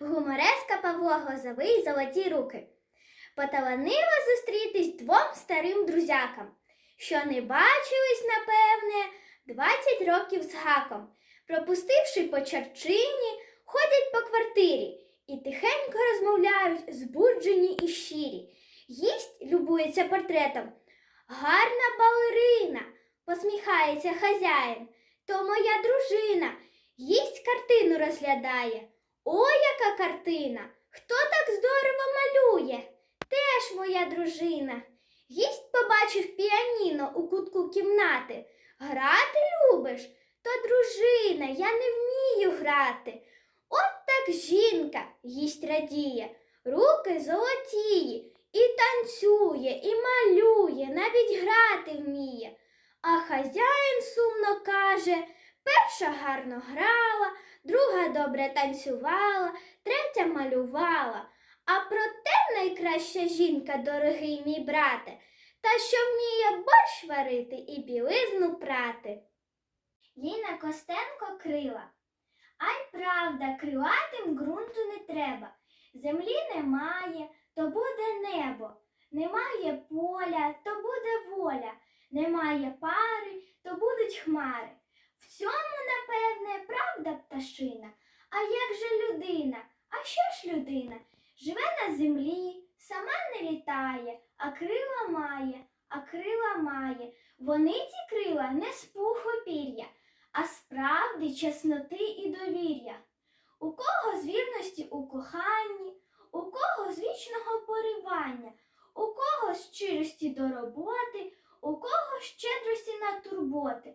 гумореска Павло Грозовий золоті руки. Поталанило зустрітись двом старим друзякам, що не бачились, напевне, 20 років з гаком. Пропустивши по черчині, ходять по квартирі і тихенько розмовляють, збуджені і щирі. Їсть любується портретом. Гарна балерина, посміхається хазяїн. То моя дружина, їсть картину розглядає. О, яка картина! Хто так здорово малює? Теж моя дружина. Гість побачив піаніно у кутку кімнати. Грати любиш? То дружина, я не вмію грати. От так жінка їсть радіє, руки золотії, і танцює, і малює, навіть грати вміє. А хазяїн сумно каже, перша гарно грала, друга добре танцювала, третя малювала. А проте найкраща жінка, дорогий мій брате, та що вміє борщ варити і білизну прати. Ліна Костенко крила. Ай правда, крилатим ґрунту не треба. Землі немає, то буде небо. Немає поля, то буде воля. Немає пари, то будуть хмари. В цьому, напевне, правда пташина. А як же людина? А що ж людина? Живе на землі, сама не літає, а крила має, а крила має. Вони ці крила не з пуху пір'я, а справди чесноти і довір'я. У кого з вірності у коханні, у кого з вічного поривання, у кого з щирості до роботи, у кого з щедрості на турботи,